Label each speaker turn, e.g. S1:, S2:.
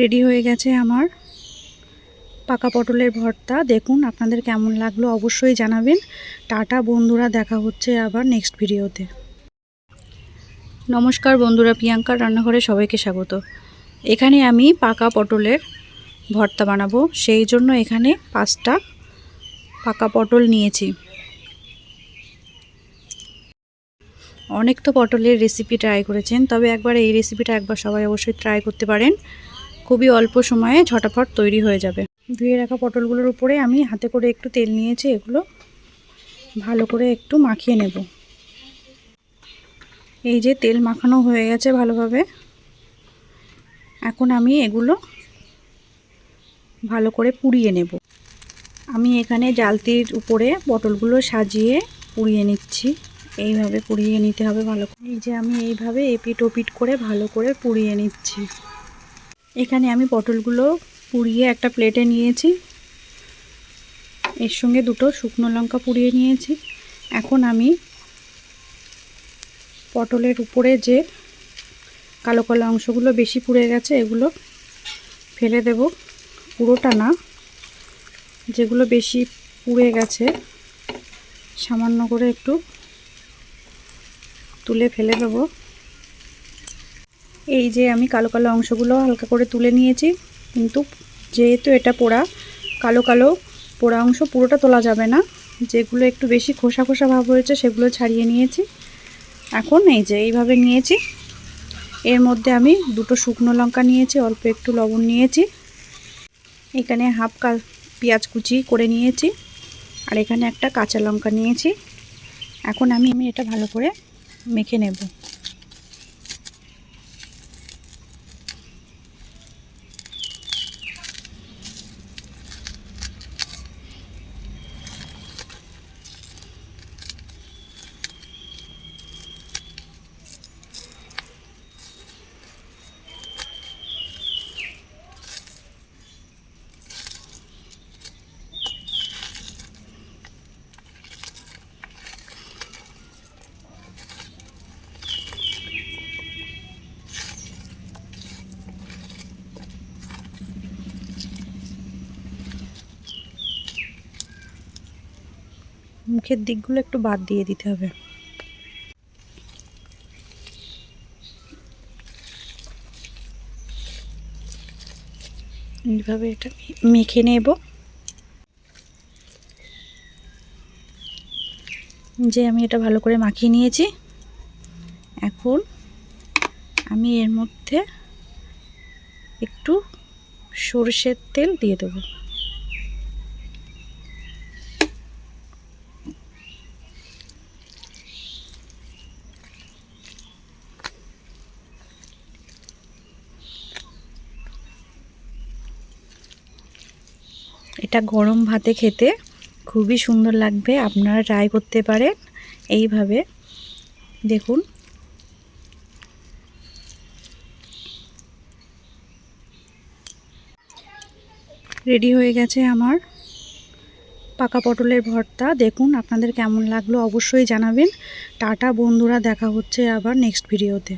S1: Ready হয়ে গেছে আমার পাকা পটলের ভর্তা। দেখুন আপনাদের কেমন লাগল, অবশ্যই জানাবেন। টাটা বন্ধুরা, দেখা হচ্ছে আবার নেক্সট ভিডিওতে নমস্কার বন্ধুরা, প্রিয়াঙ্কার রান্নাঘরে সবাইকে স্বাগত। এখানে আমি পাকা পটলের ভর্তা বানাবো। সেই জন্য এখানে পাঁচটা পাকা পটল নিয়েছি। অনেক তো পটলের রেসিপি ট্রাই করেছেন, তবে একবার এই রেসিপিটা একবার সবাই অবশ্যই ট্রাই করতে পারেন। খুবই অল্প সময়ে ঝটাফট তৈরি হয়ে যাবে। ধুয়ে রাখা পটলগুলোর উপরে আমি হাতে করে একটু তেল নিয়েছি, এগুলো ভালো করে একটু মাখিয়ে নেব। এই যে তেল মাখানো হয়ে গেছে ভালোভাবে। এখন আমি এগুলো ভালো করে পুড়িয়ে নেব। আমি এখানে জালতির উপরে পটলগুলো সাজিয়ে পুড়িয়ে নিচ্ছি। এইভাবে পুড়িয়ে নিতে হবে ভালো করে। এই যে আমি এইভাবে এপিট ওপিট করে ভালো করে পুড়িয়ে নিচ্ছি। এখানে আমি পটলগুলো পুড়িয়ে একটা প্লেটে নিয়েছি। এর সঙ্গে দুটো শুকনো লঙ্কা পুড়িয়ে নিয়েছি। এখন আমি পটলের উপরে যে কালো কালো অংশগুলো বেশি পুড়ে গেছে, এগুলো ফেলে দেব। পুরোটা না, যেগুলো বেশি পুড়ে গেছে, সামান্য করে একটু তুলে ফেলে দেবো। এই যে আমি কালো কালো অংশগুলো হালকা করে তুলে নিয়েছি, কিন্তু যেহেতু এটা পোড়া, কালো কালো পোড়া অংশ পুরোটা তোলা যাবে না। যেগুলো একটু বেশি খোসা খোসা ভাব হয়েছে সেগুলো ছাড়িয়ে নিয়েছি। এখন এই যে এইভাবে নিয়েছি। এর মধ্যে আমি দুটো শুকনো লঙ্কা নিয়েছি, অল্প একটু লবণ নিয়েছি। এখানে হাফ কা পেঁয়াজ কুচি করে নিয়েছি, আর এখানে একটা কাঁচা লঙ্কা নিয়েছি। এখন আমি আমি এটা ভালো করে মেখে নেব। মুখের দিকগুলো একটু বাদ দিয়ে দিতে হবে। এইভাবে এটা মেখে নেব। যে আমি এটা ভালো করে মাখিয়ে নিয়েছি। এখন আমি এর মধ্যে একটু সরষের তেল দিয়ে দেবো। এটা গরম ভাতে খেতে খুবই সুন্দর লাগবে, আপনারা ট্রাই করতে পারেন এইভাবে। দেখুন। রেডি হয়ে গেছে আমার পাকা পটলের ভর্তা। দেখুন আপনাদের কেমন লাগল, অবশ্যই জানাবেন। টাটা বন্ধুরা, দেখা হচ্ছে আবার নেক্সট ভিডিওতে